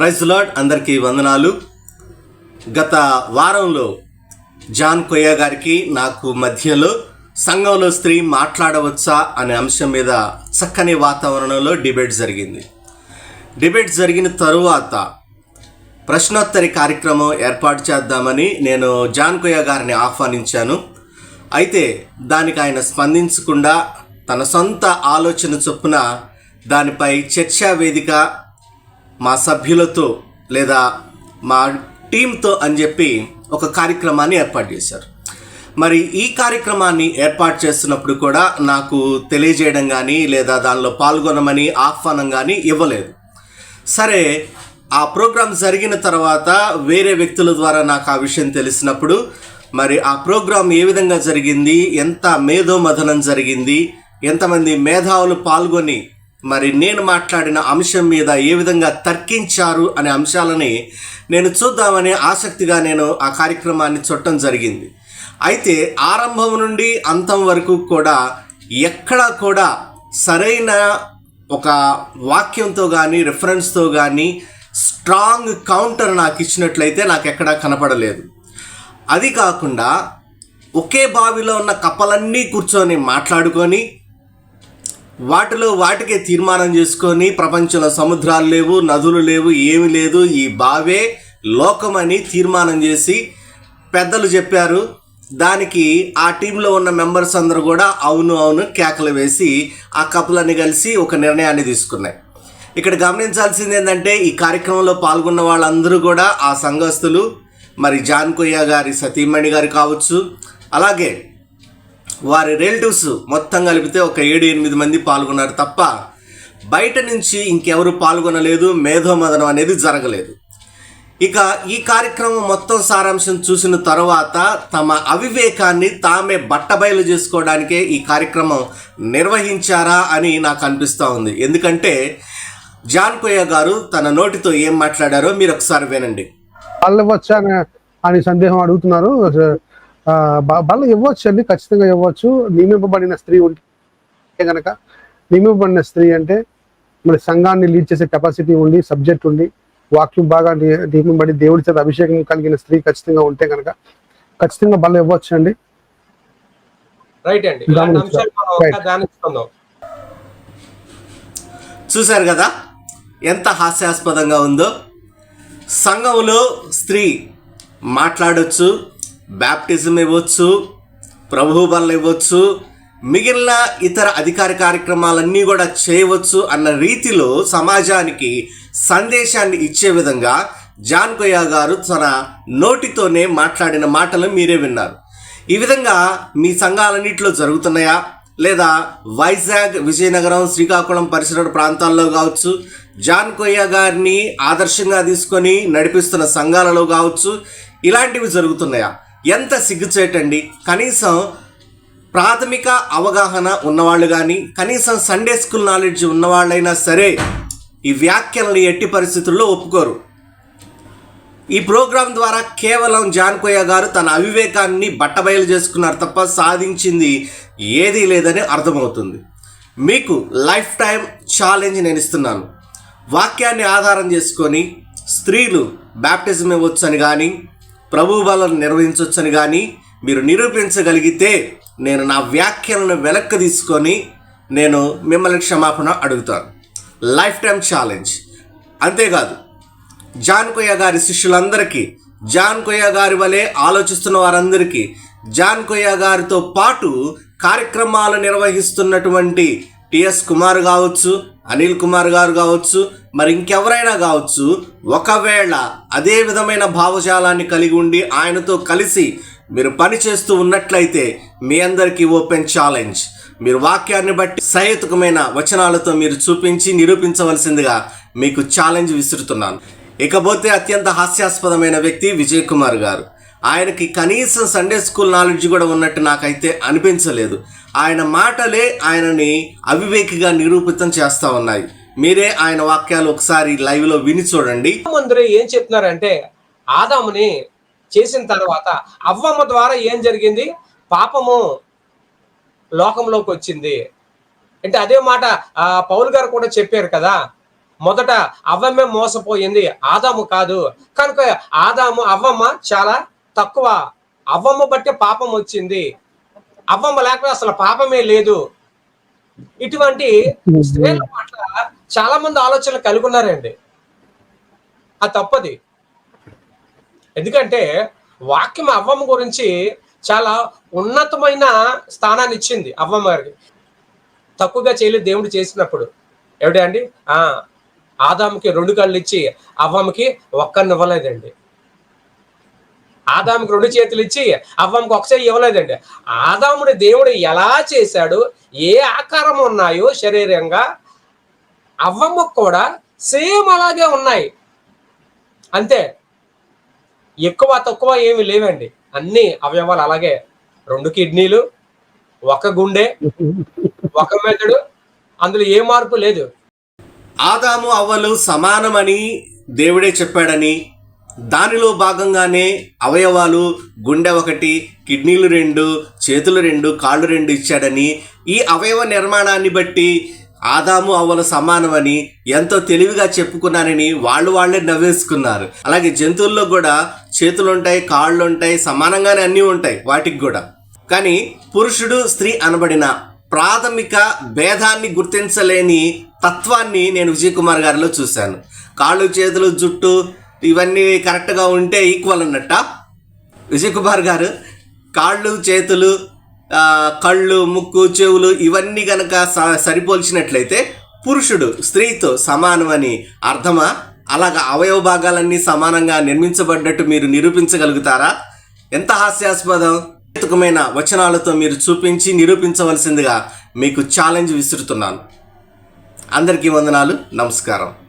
Praise lord అందరికీ వందనాలు. గత వారంలో జాన్ కొయ్య గారికి నాకు మధ్యలో సంఘంలో స్త్రీ మాట్లాడవచ్చా అనే అంశం మీద చక్కని వాతావరణంలో డిబేట్ జరిగింది. డిబేట్ జరిగిన తరువాత ప్రశ్నోత్తరి కార్యక్రమం ఏర్పాటు చేద్దామని నేను జాన్ కొయ్య గారిని ఆహ్వానించాను. అయితే దానికి ఆయన స్పందించకుండా తన సొంత ఆలోచన చొప్పున దానిపై చర్చా వేదిక మా సభ్యులతో లేదా మా టీంతో అని చెప్పి ఒక కార్యక్రమాన్ని ఏర్పాటు చేశారు. మరి ఈ కార్యక్రమాన్ని ఏర్పాటు చేస్తున్నప్పుడు కూడా నాకు తెలియజేయడం కానీ లేదా దానిలో పాల్గొనమని ఆహ్వానం కానీ ఇవ్వలేదు. సరే ఆ ప్రోగ్రాం జరిగిన తర్వాత వేరే వ్యక్తుల ద్వారా నాకు ఆ విషయం తెలిసినప్పుడు మరి ఆ ప్రోగ్రాం ఏ విధంగా జరిగింది ఎంత మేధోమథనం జరిగింది ఎంతమంది మేధావులు పాల్గొని మరి నేను మాట్లాడిన అంశం మీద ఏ విధంగా తర్కించారు అనే అంశాలని నేను చూద్దామనే ఆసక్తిగా నేను ఆ కార్యక్రమాన్ని చూడటం జరిగింది. అయితే ఆరంభం నుండి అంతం వరకు కూడా ఎక్కడా కూడా సరైన ఒక వాక్యంతో కానీ రిఫరెన్స్తో కానీ స్ట్రాంగ్ కౌంటర్ నాకు ఇచ్చినట్లయితే నాకు ఎక్కడా కనపడలేదు. అది కాకుండా ఒకే బావిలో ఉన్న కప్పలన్నీ కూర్చొని మాట్లాడుకొని వాటిలో వాటికే తీర్మానం చేసుకొని ప్రపంచంలో సముద్రాలు లేవు నదులు లేవు ఏమి లేదు. ఈ బావే లోకమని తీర్మానం చేసి పెద్దలు చెప్పారు. దానికి ఆ టీంలో ఉన్న మెంబర్స్ అందరూ కూడా అవును అవును కేకలు వేసి ఆ కప్పులన్నీ కలిసి ఒక నిర్ణయాన్ని తీసుకున్నాయి. ఇక్కడ గమనించాల్సింది ఏంటంటే ఈ కార్యక్రమంలో పాల్గొన్న వాళ్ళందరూ కూడా ఆ సంఘస్థులు మరి జాన్ కొయ్య గారి సతీమణి గారు కావచ్చు అలాగే వారి రిలేటివ్స్ మొత్తం కలిపితే ఒక ఏడు ఎనిమిది మంది పాల్గొన్నారు తప్ప బయట నుంచి ఇంకెవరు పాల్గొనలేదు మేధోమదనం అనేది జరగలేదు. ఇక ఈ కార్యక్రమం మొత్తం సారాంశం చూసిన తర్వాత తమ అవివేకాన్ని తామే బట్టబయలు చేసుకోవడానికే ఈ కార్యక్రమం నిర్వహించారా అని నాకు అనిపిస్తూ ఉంది. ఎందుకంటే జాన్ కొయ్య గారు తన నోటితో ఏం మాట్లాడారో మీరు ఒకసారి వినండి. వాళ్ళు ఇవ్వచ్చా అని సందేహం అడుగుతున్నారు. ఆ, బ- బల్ల ఇవ్వచ్చు అండి ఖచ్చితంగా ఇవ్వచ్చు నియమింపబడిన స్త్రీ ఉంటే కనుక నియమింపబడిన స్త్రీ అంటే మరి సంఘాన్ని లీడ్ చేసే కెపాసిటీ ఉండి సబ్జెక్ట్ ఉండి వాక్యం బాగా నియమింపబడి దేవుడి చేత అభిషేకం కలిగిన స్త్రీ ఖచ్చితంగా ఉంటే కనుక ఖచ్చితంగా బల్ల ఇవ్వచ్చు అండి. రైట్ అండి చూశారు కదా? ఎంత హాస్యాస్పదంగా ఉందో. సంఘంలో స్త్రీ మాట్లాడొచ్చు బ్యాప్టిజం ఇవ్వచ్చు ప్రభు ఇవ్వచ్చు మిగిలిన ఇతర అధికార కార్యక్రమాలన్నీ కూడా చేయవచ్చు అన్న రీతిలో సమాజానికి సందేశాన్ని ఇచ్చే విధంగా జాన్ కొయ్య గారు తన నోటితోనే మాట్లాడిన మాటలు మీరే విన్నారు. ఈ విధంగా మీ సంఘాలన్నింటిలో జరుగుతున్నాయా? లేదా వైజాగ్ విజయనగరం శ్రీకాకుళం పరిసర ప్రాంతాల్లో కావచ్చు జాన్ కొయ్య గారిని ఆదర్శంగా తీసుకొని నడిపిస్తున్న సంఘాలలో కావచ్చు ఇలాంటివి జరుగుతున్నాయా? ఎంత సిగ్గుచేటండి? కనీసం ప్రాథమిక అవగాహన ఉన్నవాళ్ళు కానీ కనీసం సండే స్కూల్ నాలెడ్జ్ ఉన్నవాళ్ళైనా సరే ఈ వ్యాఖ్యలను ఎట్టి పరిస్థితుల్లో ఒప్పుకోరు. ఈ ప్రోగ్రాం ద్వారా కేవలం జాన్ కొయ్య గారు తన అవివేకాన్ని బట్టబయలు చేసుకున్నారు తప్ప సాధించింది ఏదీ లేదని అర్థమవుతుంది. మీకు లైఫ్ టైం ఛాలెంజ్ నేను ఇస్తున్నాను. వాక్యాన్ని ఆధారం చేసుకొని స్త్రీలు బ్యాప్టిజం ఇవ్వచ్చని కానీ ప్రభు బలం నిర్వహించవచ్చని కానీ మీరు నిరూపించగలిగితే నేను నా వ్యాఖ్యలను వెనక్కి తీసుకొని నేను మిమ్మల్ని క్షమాపణ అడుగుతాను. లైఫ్ టైం ఛాలెంజ్ అంతేకాదు జాన్ కొయ్య గారి శిష్యులందరికీ జాన్ కొయ్య గారి వలె ఆలోచిస్తున్న వారందరికీ జాన్ కొయ్య గారితో పాటు కార్యక్రమాలు నిర్వహిస్తున్నటువంటి టిఎస్ కుమార్ కావచ్చు అనిల్ కుమార్ గారు కావచ్చు మరి ఇంకెవరైనా కావచ్చు ఒకవేళ అదే విధమైన భావజాలాన్ని కలిగి ఉండి ఆయనతో కలిసి మీరు పని చేస్తూ ఉన్నట్లయితే మీ అందరికీ ఓపెన్ ఛాలెంజ్. మీరు వాక్యాన్ని బట్టి సహేతుకమైన వచనాలతో మీరు చూపించి నిరూపించవలసిందిగా మీకు ఛాలెంజ్ విసురుతున్నాను. ఇకపోతే అత్యంత హాస్యాస్పదమైన వ్యక్తి విజయ్ కుమార్ గారు. ఆయనకి కనీసం సండే స్కూల్ నాలెడ్జ్ కూడా ఉన్నట్టు నాకైతే అనిపించలేదు. ఆయన మాటలే ఆయనని అవివేకిగా నిరూపితం చేస్తా ఉన్నాయి. మీరే ఆయన వాక్యాలు ఒకసారి లైవ్లో విని చూడండి. అందరూ ఏం చెప్తున్నారంటే ఆదాముని చేసిన తర్వాత అవ్వమ్మ ద్వారా ఏం జరిగింది? పాపము లోకంలోకి వచ్చింది. అంటే అదే మాట పౌల్ గారు కూడా చెప్పారు కదా మొదట అవ్వమ్మే మోసపోయింది. ఆదాము కాదు. కనుక ఆదాము అవ్వమ్మ చాలా తక్కువ అవ్వమ్మ బట్టి పాపం వచ్చింది. అవ్వమ్మ లేకపోతే అసలు పాపమే లేదు. ఇటువంటి స్త్రీల పట్ల చాలా మంది ఆలోచనలు కలిగి ఉన్నారండి. అది తప్పది. ఎందుకంటే వాక్యం అవ్వమ్మ గురించి చాలా ఉన్నతమైన స్థానాన్ని ఇచ్చింది అవ్వమ్మ గారికి. తక్కువగా చేయలేదు దేవుడు చేసినప్పుడు. ఏమిటి అండి? ఆ ఆదాముకి రెండు కళ్ళు ఇచ్చి అవ్వమ్మకి ఒక్కరిని ఇవ్వలేదండి. ఆదాముకి రెండు చేతులు ఇచ్చి అవ్వంకి ఒక చేయి ఇవ్వలేదండి. ఆదాముని దేవుడు ఎలా చేశాడు? ఏ ఆకారం ఉన్నాయో శరీరంగా అవ్వమ్మకు కూడా సేమ్ అలాగే ఉన్నాయి. అంతే. ఎక్కువ తక్కువ ఏమి లేవండి. అన్ని అవయవాలు అలాగే. రెండు కిడ్నీలు ఒక గుండె ఒక మెదడు అందులో ఏ మార్పు లేదు. ఆదాము అవ్వలు సమానమని దేవుడే చెప్పాడని దానిలో భాగంగానే అవయవాలు గుండె ఒకటి కిడ్నీలు రెండు చేతులు రెండు కాళ్ళు రెండు ఇచ్చాడని ఈ అవయవ నిర్మాణాన్ని బట్టి ఆదాము అవ్వలు సమానమని ఎంతో తెలివిగా చెప్పుకున్నానని వాళ్ళు వాళ్ళే నవ్వేసుకున్నారు. అలాగే జంతువుల్లో కూడా చేతులు ఉంటాయి కాళ్ళు ఉంటాయి సమానంగానే అన్నీ ఉంటాయి వాటికి కూడా. కానీ పురుషుడు స్త్రీ అనబడిన ప్రాథమిక భేదాన్ని గుర్తించలేని తత్వాన్ని నేను విజయ్ కుమార్ గారిలో చూశాను. కాళ్ళు చేతులు జుట్టు ఇవన్నీ కరెక్ట్గా ఉంటే ఈక్వల్ అన్నట్ట. విజయ్ కుమార్ గారు కాళ్ళు చేతులు కళ్ళు ముక్కు చెవులు ఇవన్నీ కనుక స- సరిపోల్చినట్లయితే పురుషుడు స్త్రీతో సమానమని అర్థమా? అలాగ అవయవ భాగాలన్నీ సమానంగా నిర్మించబడ్డట్టు మీరు నిరూపించగలుగుతారా? ఎంత హాస్యాస్పదం? ఎతుకమైన వచనాలతో మీరు చూపించి నిరూపించవలసిందిగా మీకు ఛాలెంజ్ విసురుతున్నాను. అందరికీ వందనాలు నమస్కారం.